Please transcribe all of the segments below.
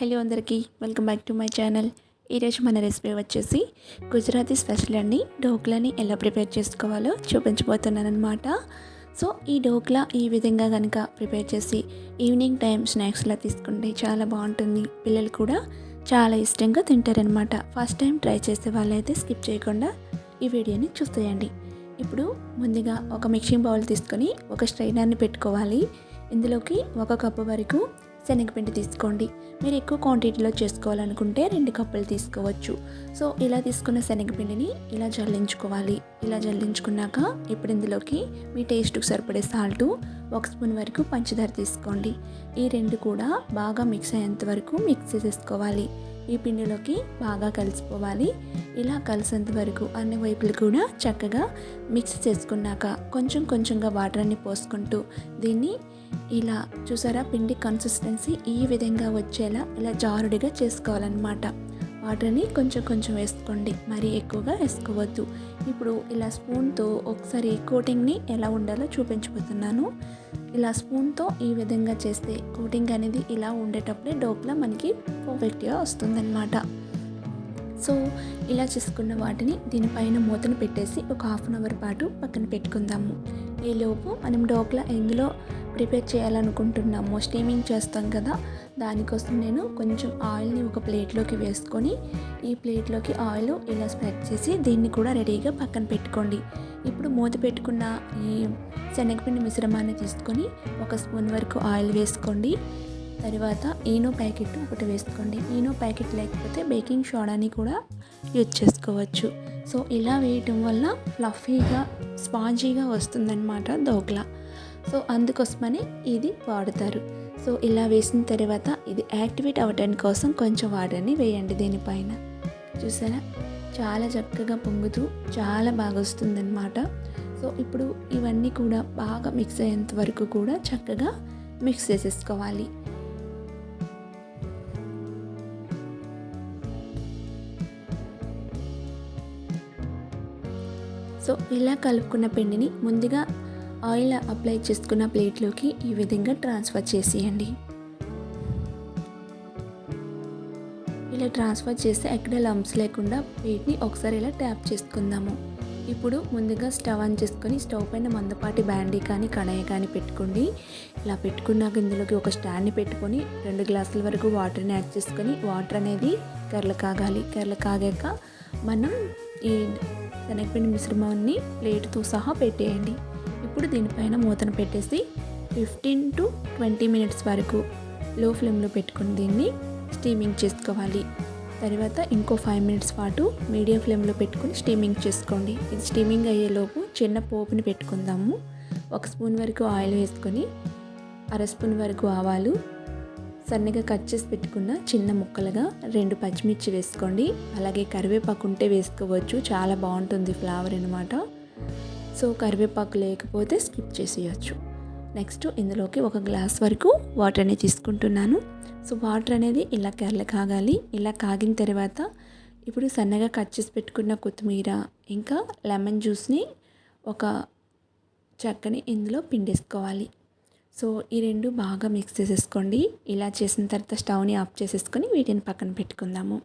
Hello అందరికీ welcome back to my channel. ఈరోజు మన రెసిపీ వచ్చేసి గుజరాతీ స్పెషల్ అండి. డోక్లాని ఎలా ప్రిపేర్ చేసుకోవాలో చూపించబోతున్నాను అనమాట సో ఈ డోక్లా ఈ విధంగా కనుక ప్రిపేర్ చేసి ఈవినింగ్ టైం స్నాక్స్లా తీసుకుంటే చాలా బాగుంటుంది. పిల్లలు కూడా చాలా ఇష్టంగా తింటారనమాట ఫస్ట్ టైం ట్రై చేసే వాళ్ళైతే స్కిప్ చేయకుండా ఈ వీడియోని చూసేయండి ఇప్పుడు ముందుగా ఒక మిక్సింగ్ బౌల్ తీసుకొని ఒక స్ట్రైనర్ని పెట్టుకోవాలి. ఇందులోకి ఒక కప్పు వరకు శనగపిండి తీసుకోండి. మీరు ఎక్కువ క్వాంటిటీలో చేసుకోవాలనుకుంటే రెండు కప్పులు తీసుకోవచ్చు. సో ఇలా తీసుకున్న శనగపిండిని ఇలా జల్లించుకోవాలి. ఇలా జల్లించుకున్నాక ఇప్పుడు ఇందులోకి మీ టేస్ట్కి సరిపడే సాల్టు ఒక స్పూన్ వరకు పంచదార తీసుకోండి. ఈ రెండు కూడా బాగా మిక్స్ అయ్యేంత వరకు మిక్స్ చేసేసుకోవాలి. ఈ పిండిలోకి బాగా కలిసిపోవాలి. ఇలా కలిసేంత వరకు అన్ని వైపులు కూడా చక్కగా మిక్స్ చేసుకున్నాక కొంచెం కొంచెంగా వాటర్ అన్ని పోసుకుంటూ దీన్ని ఇలా చూసారా? పిండి కన్సిస్టెన్సీ ఈ విధంగా వచ్చేలా ఇలా జారుడిగా చేసుకోవాలన్నమాట. వాటర్ని కొంచెం కొంచెం వేసుకోండి. మరీ ఎక్కువగా వేసుకోవద్దు. ఇప్పుడు ఇలా స్పూన్తో ఒకసారి కోటింగ్ని ఎలా ఉండాలో చూపించబోతున్నాను. ఇలా స్పూన్తో ఈ విధంగా చేస్తే కోటింగ్ అనేది ఇలా ఉండేటప్పుడే డోక్లా మనకి పర్ఫెక్ట్గా వస్తుందన్నమాట. సో ఇలా చేసుకున్న వాటిని దీనిపైన మూతను పెట్టేసి ఒక హాఫ్ అన్ అవర్ పాటు పక్కన పెట్టుకుందాము. ఈలోపు మనం డోక్లా ఎందులో ప్రిపేర్ చేయాలనుకుంటున్నాము స్టీమింగ్ చేస్తాం కదా దానికోసం నేను కొంచెం ఆయిల్ని ఒక ప్లేట్లోకి వేసుకొని ఈ ప్లేట్లోకి ఆయిల్ ఇలా స్ప్రెడ్ చేసి దీన్ని కూడా రెడీగా పక్కన పెట్టుకోండి. ఇప్పుడు మూత పెట్టుకున్న ఈ శనగపిండి మిశ్రమాన్ని తీసుకొని ఒక స్పూన్ వరకు ఆయిల్ వేసుకోండి. తర్వాత ఈనో ప్యాకెట్ ఒకటి వేసుకోండి. ఈనో ప్యాకెట్ లేకపోతే బేకింగ్ సోడాని కూడా యూజ్ చేసుకోవచ్చు. సో ఇలా వేయటం వల్ల ఫ్లఫీగా స్పాంజీగా వస్తుందన్నమాట దోగ్లా సో అందుకోసమని ఇది వాడతారు. సో ఇలా వేసిన తర్వాత ఇది యాక్టివేట్ అవ్వడానికి కోసం కొంచెం వాటర్ని వేయండి దీనిపైన. చూసారా? చాలా చక్కగా పొంగుతూ చాలా బాగా వస్తుందన్నమాట సో ఇప్పుడు ఇవన్నీ కూడా బాగా మిక్స్ అయ్యేంత వరకు కూడా చక్కగా మిక్స్ చేసేసుకోవాలి. సో ఇలా కలుపుకున్న పిండిని ముందుగా ఆయిల్ అప్లై చేసుకున్న ప్లేట్లోకి ఈ విధంగా ట్రాన్స్ఫర్ చేసేయండి. ఇలా ట్రాన్స్ఫర్ చేస్తే ఎక్కడ లంప్స్ లేకుండా ప్లేట్ని ఒకసారి ఇలా ట్యాప్ చేసుకుందాము. ఇప్పుడు ముందుగా స్టవ్ ఆన్ చేసుకొని స్టవ్ పైన మందపాటి బ్యాండీ కానీ కడాయి కానీ పెట్టుకోండి. ఇలా పెట్టుకున్నాక ఇందులోకి ఒక స్టాండ్ని పెట్టుకొని రెండు గ్లాసుల వరకు వాటర్ని యాడ్ చేసుకొని వాటర్ అనేది కర్ల కాగాలి. కర్ల కాగాక మనం ఈ శనగపిండి మిశ్రమాన్ని ప్లేట్తో సహా పెట్టేయండి. ఇప్పుడు దీనిపైన మూతను పెట్టేసి ఫిఫ్టీన్ టు ట్వంటీ మినిట్స్ వరకు లో ఫ్లేమ్లో పెట్టుకుని దీన్ని స్టీమింగ్ చేసుకోవాలి. తర్వాత ఇంకో ఫైవ్ మినిట్స్ పాటు మీడియం ఫ్లేమ్లో పెట్టుకుని స్టీమింగ్ చేసుకోండి. ఇది స్టీమింగ్ అయ్యేలోపు చిన్న పోపుని పెట్టుకుందాము. ఒక స్పూన్ వరకు ఆయిల్ వేసుకొని అర స్పూన్ వరకు ఆవాలు సన్నగా కట్ చేసి పెట్టుకున్న చిన్న ముక్కలుగా రెండు పచ్చిమిర్చి వేసుకోండి. అలాగే కరివేపాకు ఉంటే వేసుకోవచ్చు. చాలా బాగుంటుంది ఫ్లేవర్ అనమాట సో కరివేపాకు లేకపోతే స్కిప్ చేసేయచ్చు. నెక్స్ట్ ఇందులోకి ఒక గ్లాస్ వరకు వాటర్ అనేది తీసుకుంటున్నాను. సో వాటర్ అనేది ఇలా కెరల కాగాలి. ఇలా కాగిన తర్వాత ఇప్పుడు సన్నగా కట్ చేసి పెట్టుకున్న కొత్తిమీర ఇంకా లెమన్ జ్యూస్ని ఒక చక్కని ఇందులో పిండేసుకోవాలి. సో ఈ రెండు బాగా మిక్స్ చేసేసుకోండి. ఇలా చేసిన తర్వాత స్టవ్ని ఆఫ్ చేసేసుకొని వీటిని పక్కన పెట్టుకుందాము.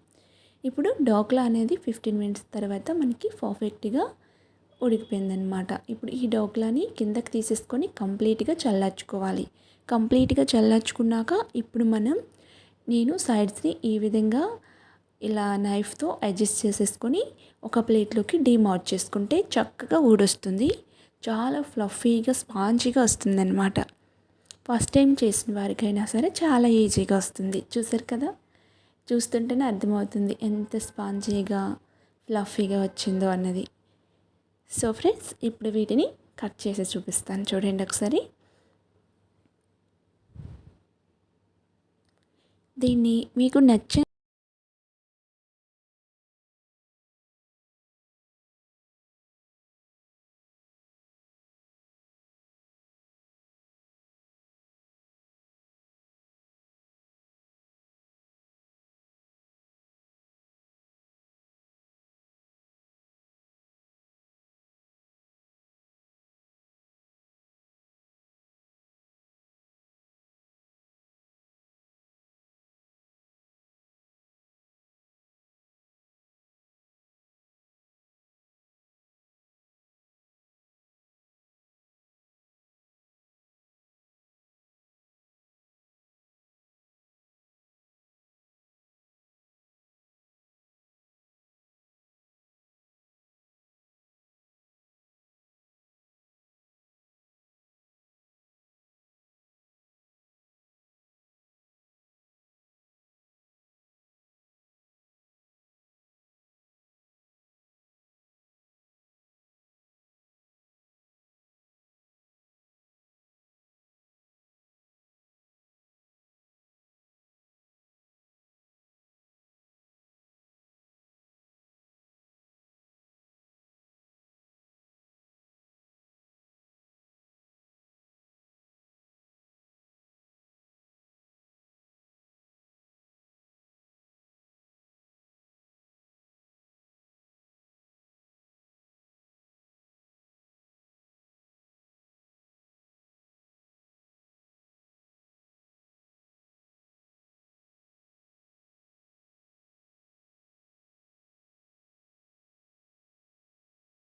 ఇప్పుడు డోక్లా అనేది ఫిఫ్టీన్ మినిట్స్ తర్వాత మనకి పర్ఫెక్ట్గా ఉడికిపోయిందనమాట ఇప్పుడు ఈ డోక్లాని కిందకి తీసేసుకొని కంప్లీట్గా చల్లార్చుకోవాలి. కంప్లీట్గా చల్లార్చుకున్నాక ఇప్పుడు మనం నేను సైడ్స్ని ఈ విధంగా ఇలా నైఫ్తో అడ్జస్ట్ చేసేసుకొని ఒక ప్లేట్లోకి డీమార్ట్ చేసుకుంటే చక్కగా ఊడొస్తుంది. చాలా ఫ్లఫీగా స్పాంజీగా వస్తుందన్నమాట. ఫస్ట్ టైం చేసిన వారికైనా సరే చాలా ఈజీగా వస్తుంది. చూసారు కదా? చూస్తుంటేనే అర్థమవుతుంది ఎంత స్పాంజీగా ఫ్లఫీగా వచ్చిందో అన్నది. సో ఫ్రెండ్స్ ఇప్పుడు వీటిని కట్ చేసి చూపిస్తాను చూడండి ఒకసారి. దీన్ని మీకు నచ్చిన